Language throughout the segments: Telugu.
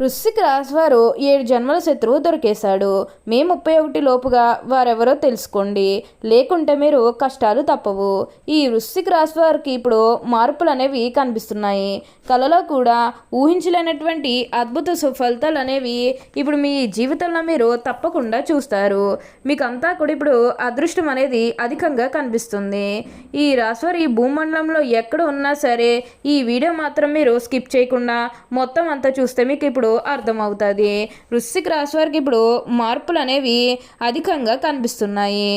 వృశ్చిక రాశివారు ఏడు జన్మల శత్రువు దొరికేశాడు. మే ముప్పై ఒకటి లోపుగా వారెవరో తెలుసుకోండి. లేకుంటే మీరు కష్టాలు తప్పవు. ఈ వృశ్చిక రాశివారికి ఇప్పుడు మార్పులు అనేవి కనిపిస్తున్నాయి. కళలో కూడా ఊహించలేనటువంటి అద్భుత సుఫలితాలు అనేవి ఇప్పుడు మీ జీవితంలో మీరు తప్పకుండా చూస్తారు. మీకు అంతా కూడా ఇప్పుడు అదృష్టం అనేది అధికంగా కనిపిస్తుంది. ఈ రాశివారి ఈ భూమండలంలో ఎక్కడ ఉన్నా సరే ఈ వీడియో మాత్రం మీరు స్కిప్ చేయకుండా మొత్తం అంతా చూస్తే మీకు ఇప్పుడు అర్థమవుతుంది. వృశ్చిక రాశి వారికి ఇప్పుడు మార్పులు అనేవి అధికంగా కనిపిస్తున్నాయి.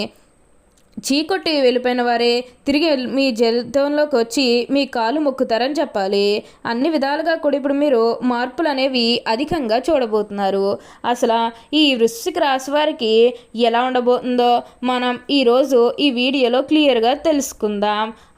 చీకొట్టి వెళ్ళిపోయిన వారే తిరిగి మీ జీవితంలోకి వచ్చి మీ కాలు మొక్కుతారని చెప్పాలి. అన్ని విధాలుగా కూడా ఇప్పుడు మీరు మార్పులు అనేవి అధికంగా చూడబోతున్నారు. అసలు ఈ వృశ్చిక రాశి వారికి ఎలా ఉండబోతుందో మనం ఈరోజు ఈ వీడియోలో క్లియర్గా తెలుసుకుందాం.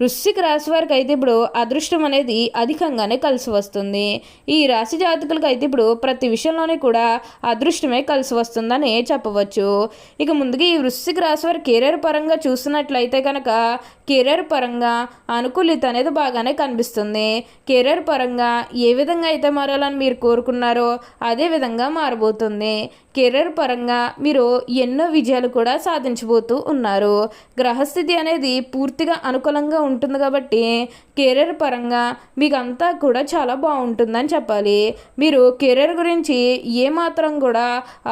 వృశ్చిక రాశి వారికి అయితే ఇప్పుడు అదృష్టం అనేది అధికంగానే కలిసి వస్తుంది. ఈ రాశి జాతకులకు అయితే ఇప్పుడు ప్రతి విషయంలోనే కూడా అదృష్టమే కలిసి వస్తుందని చెప్పవచ్చు. ఇక ముందుగా ఈ వృశ్చిక రాశి వారి కెరీర్ పరంగా చూసినట్లయితే కనుక కెరీర్ పరంగా అనుకూలిత అనేది బాగానే కనిపిస్తుంది. కెరీర్ పరంగా ఏ విధంగా అయితే మారాలని మీరు కోరుకున్నారో అదే విధంగా మారబోతుంది. కెరీర్ పరంగా మీరు ఎన్నో విజయాలు కూడా సాధించబోతూ ఉన్నారు. గ్రహస్థితి అనేది పూర్తిగా అనుకూలంగా ఉంటుంది కాబట్టి కెరీర్ పరంగా మీకు అంతా కూడా చాలా బాగుంటుందని చెప్పాలి. మీరు కెరీర్ గురించి ఏమాత్రం కూడా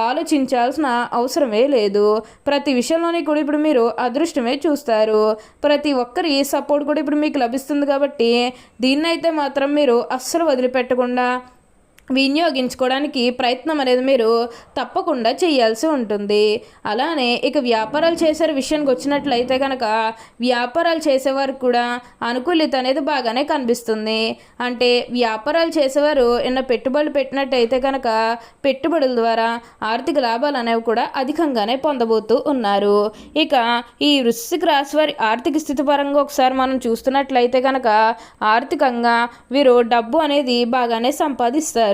ఆలోచించాల్సిన అవసరమే లేదు. ప్రతి విషయంలోని కూడా ఇప్పుడు మీరు అదృష్టమే చూస్తారు. ప్రతి ఒక్కరి సపోర్ట్ కూడా ఇప్పుడు మీకు లభిస్తుంది కాబట్టి దీన్నైతే మాత్రం మీరు అస్సలు వదిలిపెట్టకుండా వినియోగించుకోవడానికి ప్రయత్నం అనేది మీరు తప్పకుండా చేయాల్సి ఉంటుంది. అలానే ఇక వ్యాపారాలు చేసే విషయానికి వచ్చినట్లయితే కనుక వ్యాపారాలు చేసేవారు కూడా అనుకూలిత అనేది బాగానే కనిపిస్తుంది. అంటే వ్యాపారాలు చేసేవారు ఎన్న పెట్టుబడులు పెట్టినట్టయితే కనుక పెట్టుబడుల ద్వారా ఆర్థిక లాభాలు అనేవి కూడా అధికంగానే పొందబోతూ ఉన్నారు. ఇక ఈ వృశ్చిక రాశి వారి ఆర్థిక స్థితి పరంగా ఒకసారి మనం చూస్తున్నట్లయితే కనుక ఆర్థికంగా వీరు డబ్బు అనేది బాగానే సంపాదిస్తారు.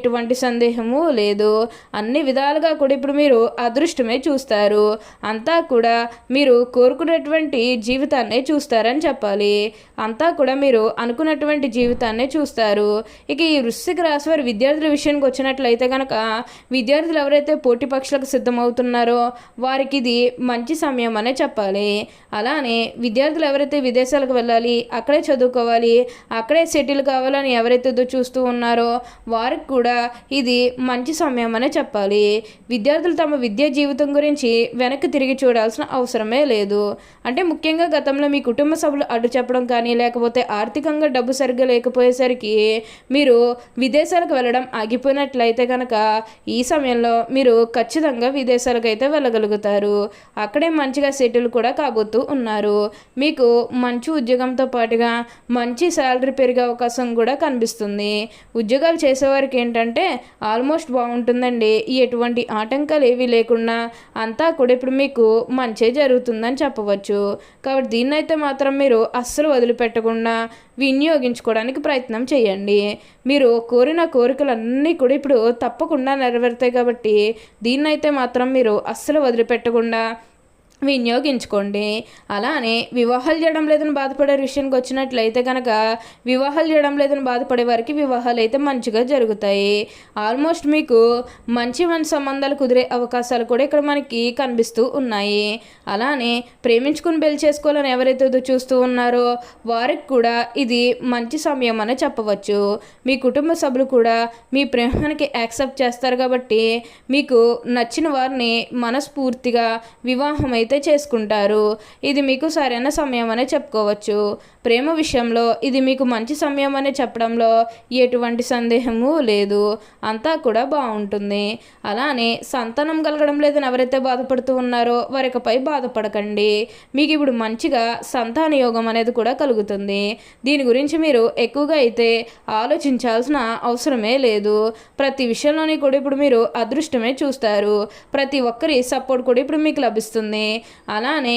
ఎటువంటి సందేహము లేదు. అన్ని విధాలుగా కూడా ఇప్పుడు మీరు అదృష్టమే చూస్తారు. అంతా కూడా మీరు కోరుకున్నటువంటి జీవితాన్నే చూస్తారని చెప్పాలి. అంతా కూడా మీరు అనుకున్నటువంటి జీవితాన్నే చూస్తారు. ఇక ఈ వృశ్చిక రాశి వారి విద్యార్థుల విషయానికి వచ్చినట్లయితే కనుక విద్యార్థులు ఎవరైతే పోటీ పక్షులకు సిద్ధమవుతున్నారో వారికి ఇది మంచి సమయం అనే చెప్పాలి. అలానే విద్యార్థులు ఎవరైతే విదేశాలకు వెళ్ళాలి అక్కడే చదువుకోవాలి అక్కడే సెటిల్ కావాలని ఎవరైతే చూస్తూ ఉన్నారో వారికి కూడా కూడా ఇది మంచి సమయం అనే చెప్పాలి. విద్యార్థులు తమ విద్యా జీవితం గురించి వెనక్కి తిరిగి చూడాల్సిన అవసరమే లేదు. అంటే ముఖ్యంగా గతంలో మీ కుటుంబ సభ్యులు అడ్డు చెప్పడం కానీ లేకపోతే ఆర్థికంగా డబ్బు సరిగ్గా లేకపోయేసరికి మీరు విదేశాలకు వెళ్ళడం ఆగిపోయినట్లయితే కనుక ఈ సమయంలో మీరు ఖచ్చితంగా విదేశాలకు అయితే వెళ్ళగలుగుతారు. అక్కడే మంచిగా సెటిల్ కూడా కాబోతూ ఉన్నారు. మీకు మంచి ఉద్యోగంతో పాటుగా మంచి శాలరీ పెరిగే అవకాశం కూడా కనిపిస్తుంది. ఉద్యోగాలు చేసేవారికి ఏంటంటే ఏంటంటే ఆల్మోస్ట్ బాగుంటుందండి. ఎటువంటి ఆటంకాలు ఏవి లేకుండా అంతా కూడా ఇప్పుడు మీకు మంచే జరుగుతుందని చెప్పవచ్చు. కాబట్టి దీన్నైతే మాత్రం మీరు అస్సలు వదిలిపెట్టకుండా వినియోగించుకోవడానికి ప్రయత్నం చేయండి. మీరు కోరిన కోరికలన్నీ కూడా ఇప్పుడు తప్పకుండా నెరవేరుతాయి కాబట్టి దీన్నైతే మాత్రం మీరు అస్సలు వదిలిపెట్టకుండా వినియోగించుకోండి. అలానే వివాహాలు చేయడం లేదని బాధపడే విషయానికి వచ్చినట్లయితే కనుక వివాహాలు చేయడం లేదని బాధపడే వారికి వివాహాలు అయితే మంచిగా జరుగుతాయి. ఆల్మోస్ట్ మీకు మంచి మంచి సంబంధాలు కుదిరే అవకాశాలు కూడా ఇక్కడ మనకి కనిపిస్తూ ఉన్నాయి. అలానే ప్రేమించుకుని పెళ్ళి చేసుకోవాలని ఎవరైతే చూస్తూ ఉన్నారో వారికి కూడా ఇది మంచి సమయం అని చెప్పవచ్చు. మీ కుటుంబ సభ్యులు కూడా మీ ప్రేమానికి యాక్సెప్ట్ చేస్తారు కాబట్టి మీకు నచ్చిన వారిని మనస్ఫూర్తిగా వివాహం అయితే అయితే చేసుకుంటారు. ఇది మీకు సరైన సమయం అనే చెప్పుకోవచ్చు. ప్రేమ విషయంలో ఇది మీకు మంచి సమయం అనే చెప్పడంలో ఎటువంటి సందేహము లేదు. అంతా కూడా బాగుంటుంది. అలానే సంతానం కలగడం లేదని ఎవరైతే బాధపడుతూ ఉన్నారో వారికపై బాధపడకండి. మీకు ఇప్పుడు మంచిగా సంతాన యోగం అనేది కూడా కలుగుతుంది. దీని గురించి మీరు ఎక్కువగా అయితే ఆలోచించాల్సిన అవసరమే లేదు. ప్రతి విషయంలోని కూడా ఇప్పుడు మీరు అదృష్టమే చూస్తారు. ప్రతి ఒక్కరి సపోర్ట్ కూడా ఇప్పుడు మీకు లభిస్తుంది. అలానే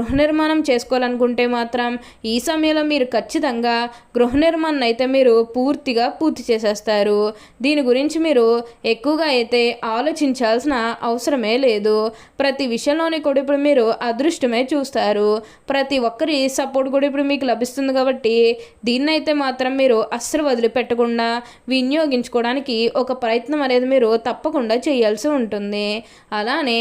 గృహ నిర్మాణం చేసుకోవాలనుకుంటే మాత్రం ఈ సమయంలో మీరు ఖచ్చితంగా గృహ నిర్మాణం అయితే మీరు పూర్తిగా పూర్తి చేసేస్తారు. దీని గురించి మీరు ఎక్కువగా అయితే ఆలోచించాల్సిన అవసరమే లేదు. ప్రతి విషయంలోని కూడా ఇప్పుడు మీరు అదృష్టమే చూస్తారు. ప్రతి ఒక్కరి సపోర్ట్ కూడా ఇప్పుడు మీకు లభిస్తుంది కాబట్టి దీన్నైతే మాత్రం మీరు అస్సలు వదిలిపెట్టకుండా వినియోగించుకోవడానికి ఒక ప్రయత్నం అనేది మీరు తప్పకుండా చేయాల్సి ఉంటుంది. అలానే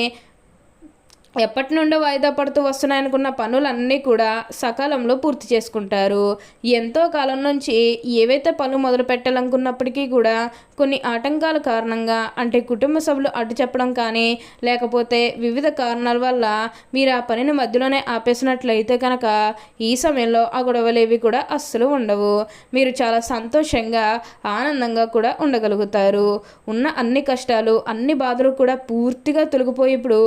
ఎప్పటి నుండో వాయిదా పడుతూ వస్తున్నాయనుకున్న పనులన్నీ కూడా సకాలంలో పూర్తి చేసుకుంటారు. ఎంతో కాలం నుంచి ఏవైతే పనులు మొదలు పెట్టాలనుకున్నప్పటికీ కూడా కొన్ని ఆటంకాల కారణంగా అంటే కుటుంబ సభ్యులు అడ్డు చెప్పడం కానీ లేకపోతే వివిధ కారణాల వల్ల మీరు ఆ పనిని మధ్యలోనే ఆపేసినట్లయితే కనుక ఈ సమయంలో ఆ గొడవలేవి కూడా అస్సలు ఉండవు. మీరు చాలా సంతోషంగా ఆనందంగా కూడా ఉండగలుగుతారు. ఉన్న అన్ని కష్టాలు అన్ని బాధలు కూడా పూర్తిగా తొలగిపోయి ఇప్పుడు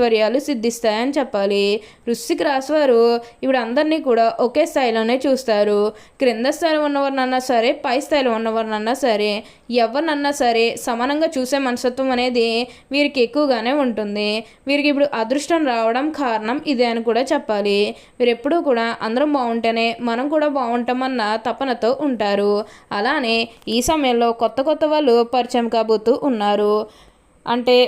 ఐశ్వర్యాలు సిద్ధిస్తాయని చెప్పాలి. వృశ్చిక రాశి వారు ఇప్పుడు అందరినీ కూడా ఒకే స్థాయిలోనే చూస్తారు. క్రింద స్థాయిలో ఉన్నవారినన్నా సరే పై స్థాయిలో ఉన్నవారినన్నా సరే ఎవరినన్నా సరే సమానంగా చూసే మనసత్వం అనేది వీరికి ఎక్కువగానే ఉంటుంది. వీరికి ఇప్పుడు అదృష్టం రావడం కారణం ఇదే అని కూడా చెప్పాలి. వీరు ఎప్పుడూ కూడా అందరం బాగుంటేనే మనం కూడా బాగుంటామన్న తపనతో ఉంటారు. అలానే ఈ సమయంలో కొత్త కొత్త వాళ్ళు పరిచయం కాబోతూ ఉన్నారు. అంటే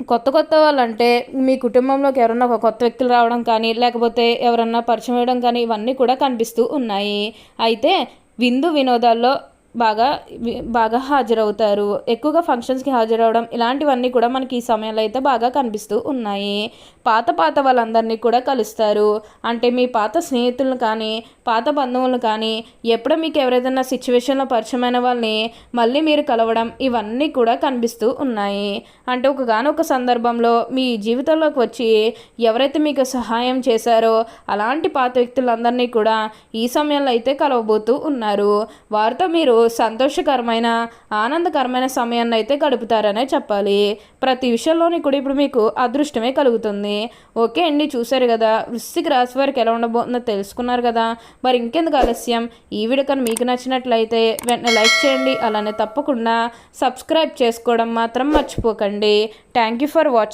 కొత్త కొత్త వాళ్ళంటే మీ కుటుంబంలోకి ఎవరన్నా ఒక కొత్త వ్యక్తులు రావడం కానీ లేకపోతే ఎవరన్నా పరిచయం వేయడం కానీ ఇవన్నీ కూడా కనిపిస్తూ ఉన్నాయి. అయితే విందు వినోదాల్లో బాగా బాగా హాజరవుతారు. ఎక్కువగా ఫంక్షన్స్కి హాజరవడం ఇలాంటివన్నీ కూడా మనకి ఈ సమయంలో అయితే బాగా కనిపిస్తూ ఉన్నాయి. పాత పాత వాళ్ళందరినీ కూడా కలుస్తారు. అంటే మీ పాత స్నేహితులను కానీ పాత బంధువులను కానీ ఎప్పుడో మీకు ఎవరైనా సిచ్యువేషన్లో పరిచయమైన వాళ్ళని మళ్ళీ మీరు కలవడం ఇవన్నీ కూడా కనిపిస్తూ ఉన్నాయి. అంటే ఒకగానొక సందర్భంలో మీ జీవితంలోకి వచ్చి ఎవరైతే మీకు సహాయం చేశారో అలాంటి పాత వ్యక్తులందరినీ కూడా ఈ సమయంలో అయితే కలవబోతూ ఉన్నారు. వారితో మీరు సంతోషకరమైన ఆనందకరమైన సమయాన్ని అయితే గడుపుతారనే చెప్పాలి. ప్రతి విషయంలోని కూడా ఇప్పుడు మీకు అదృష్టమే కలుగుతుంది. ఓకే అండి చూశారు కదా వృశ్చిక రాశి వారికి ఎలా ఉండబోతుందో తెలుసుకున్నారు కదా. మరి ఇంకెందుకు ఆలస్యం? ఈ వీడియో కానీ మీకు నచ్చినట్లయితే వెంటనే లైక్ చేయండి అలానే తప్పకుండా సబ్స్క్రైబ్ చేసుకోవడం మాత్రం మర్చిపోకండి. Thank you for watching